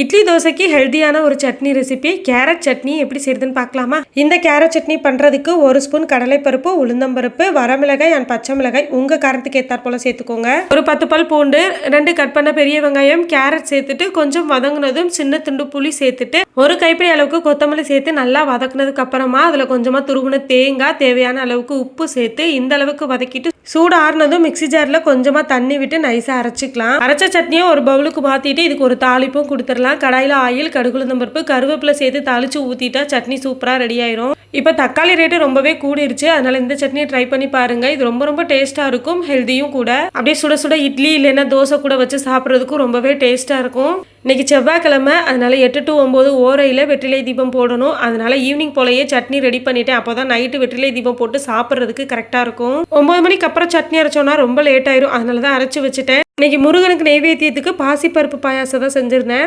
இட்லி தோசைக்கு ஹெல்த்தியான ஒரு சட்னி ரெசிபி கேரட் சட்னி எப்படி செய்யுதுன்னு பார்க்கலாமா? இந்த கேரட் சட்னி பண்ணுறதுக்கு ஒரு ஸ்பூன் கடலைப்பருப்பு உளுந்தம்பருப்பு வரமிளகாய் அண்ட் பச்சை மிளகாய் உங்கள் காரத்துக்கு ஏற்றாற் போல் சேர்த்துக்கோங்க. ஒரு பத்து பல் பூண்டு ரெண்டு கட் பண்ண பெரிய வெங்காயம் கேரட் சேர்த்துட்டு கொஞ்சம் வதங்கினதும் சின்ன துண்டு புளி சேர்த்துட்டு ஒரு கைப்பிடி அளவுக்கு கொத்தமல்லி சேர்த்து நல்லா வதக்குனதுக்கு அப்புறமா அதில் கொஞ்சமாக துருகுன தேங்காய் தேவையான அளவுக்கு உப்பு சேர்த்து இந்த அளவுக்கு வதக்கிட்டு சூடு ஆறுனதும் மிக்ஸி ஜாரில் கொஞ்சமாக தண்ணி விட்டு நைஸாக அரைச்சிக்கலாம். அரைச்ச சட்னியை ஒரு பவுலுக்கு மாற்றிட்டு இதுக்கு ஒரு தாளிப்பும் கொடுத்துடலாம். கடாயில் ஆயில் கடுகுளுந்தம் பருப்பு கருவேப்பிலை சேர்த்து தாளித்து ஊற்றிட்டா சட்னி சூப்பராக ரெடி ஆயிரும். இப்போ தக்காளி ரேட்டு ரொம்பவே கூடிருச்சு. அதனால இந்த சட்னியை ட்ரை பண்ணி பாருங்கள் இது ரொம்ப ரொம்ப டேஸ்ட்டாக இருக்கும் ஹெல்த்தியும் கூட. அப்படியே சுட சுட இட்லி இல்லைன்னா தோசை கூட வச்சு சாப்பிட்றதுக்கும் ரொம்பவே டேஸ்ட்டாக இருக்கும். இன்னைக்கு செவ்வாய்க்கிழமை அதனால எட்டு டு ஒம்பது ஓரையில் வெற்றிலை தீபம் போடணும். அதனால ஈவினிங் போலயே சட்னி ரெடி பண்ணிட்டேன். அப்போ தான் நைட்டு வெற்றிலை தீபம் போட்டு சாப்பிட்றதுக்கு கரெக்டாக இருக்கும். ஒம்பது மணிக்கு அப்புறம் சட்னி அரைச்சோன்னா ரொம்ப லேட் ஆயிரும். அதனால தான் அரைச்சி வச்சுட்டேன். இன்னைக்கு முருகனுக்கு நெய்வேத்தியத்துக்கு பாசிப்பருப்பு பாயாசம் தான் செஞ்சுருந்தேன்.